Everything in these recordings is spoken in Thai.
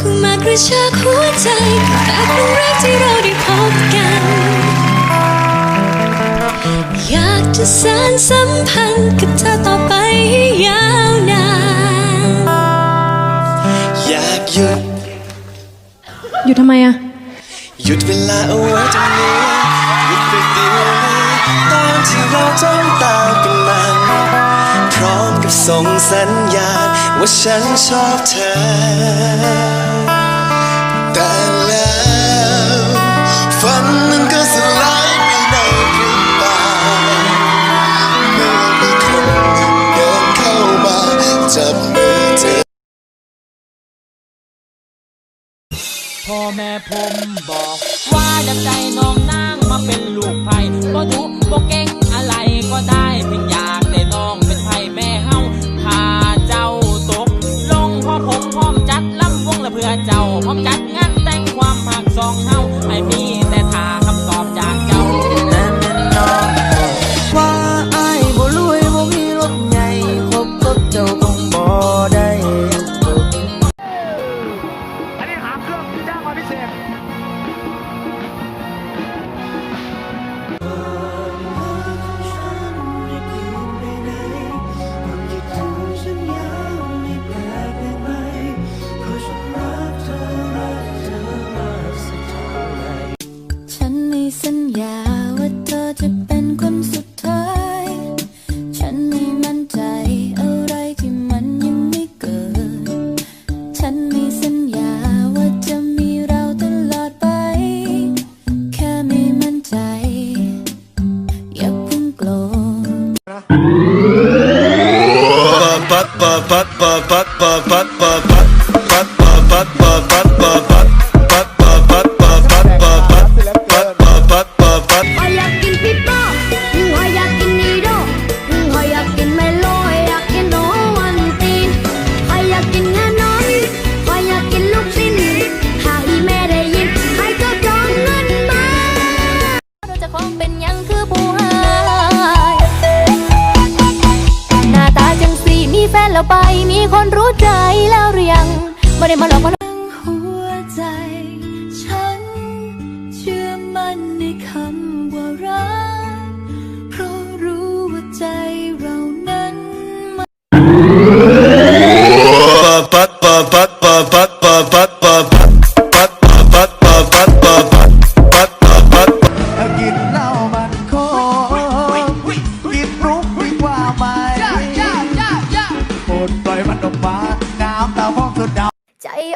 คงมากระชากหัวใจแต่ครั้งแรกที่เราได้พบกัน อยากจะสานสัมพันธ์กับเธอต่อไปให้ยาวนานอยากหยุดอยู่ทำไมอะหยุดเวลาเอาไว้ตรงนี้หยุดไปเดียวนี้ตอนที่เราจ้องตา ส่งสัญญาณว่าฉันชอบเธอ แต่แล้วฝันมันก็สลายไปในพริบตาเมื่อมีคนหนึ่งเดินเข้ามาจับมือเธอพ่อแม่ผมบอก ว่าจะใจน้องนางมาเป็นลูกไผ่ก็ดุบ่เก่งอะไรก็ได้เพียง ธหอยอยากกินปิโป้อยอยากกินนีโดอยอยากกินเมโลอยอยากกินโนวันตีนอยอยากกินงานนหอยอยากกินลูกชิ้นหากอีแม่ได้ยินให้เจ้าจองเงินมาเราจะคงเป็นยังคือ มีแฟนแล้วไปมีคนรู้ใจแล้วหรือยังไม่ได้มาหลอกมาหัวใจ ฉันเชื่อมั่นในคำ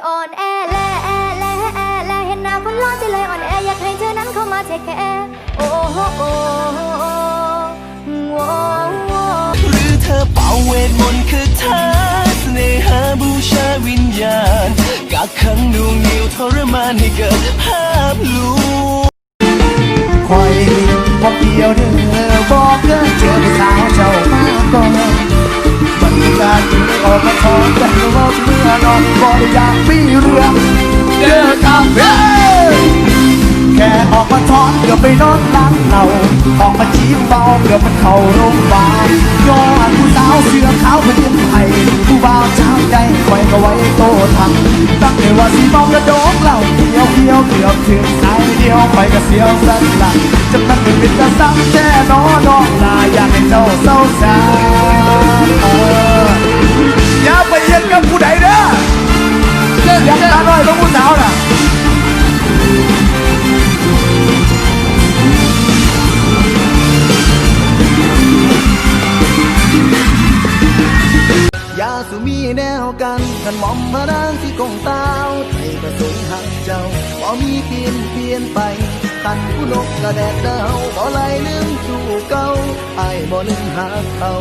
อ่อนแอแลแอแลแอแลเห็นหน้าคนร้อนใจเลยอ่อนแออยากให้เธอนั้นเข้ามาเทคแคร์โอ้โหโอ้โหโอ้โหหรือเธอเป่าเวทมนต์คือเธอเสน่หาบูชาวิญญาณกักขังดวงเดียวทรมานให้เกิดภาพลวงคอยบอกเดียว อนอนบ่ได้อยากมีเรื่องเด้อครับเฮ้แค่ออกมาทอนเกือบไปนอนหลังเราออกมาจีบเบาเกือบมันเข้าโรงพยาบาลย้อนผู้สาวเสื้อขาวเป็นยังไงผู้บ่าวเจ้าใจคอยก็ไว้โตทันตั้งแต่ว่าสีเมากระโดกเหล่าเดียวเดียวเกือบถึงสายเดียวไปก็เสียวสันหลังจำนั้นเป็นกระซ้ำแค่นอน้องลาอยากให้เจ้าเศร้าสาเกันกันหมอมพระนางที่กงเต้าไทยประสงค์หักเจ้าบ่มีเปลี่ยนเปลี่ยนไปขันผู้นกกระแดดดาวบ่ไหลลืมสู่เก่าไอ้บ่ลืมหักเขา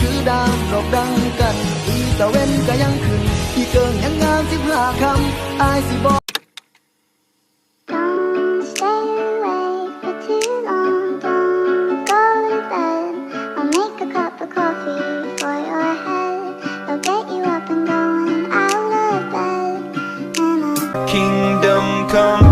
คือดามดอกดังกันอีตะเว้นก็ยังขึ้นที่เกิงยังงามสิบห้าคำไอ้สิบ come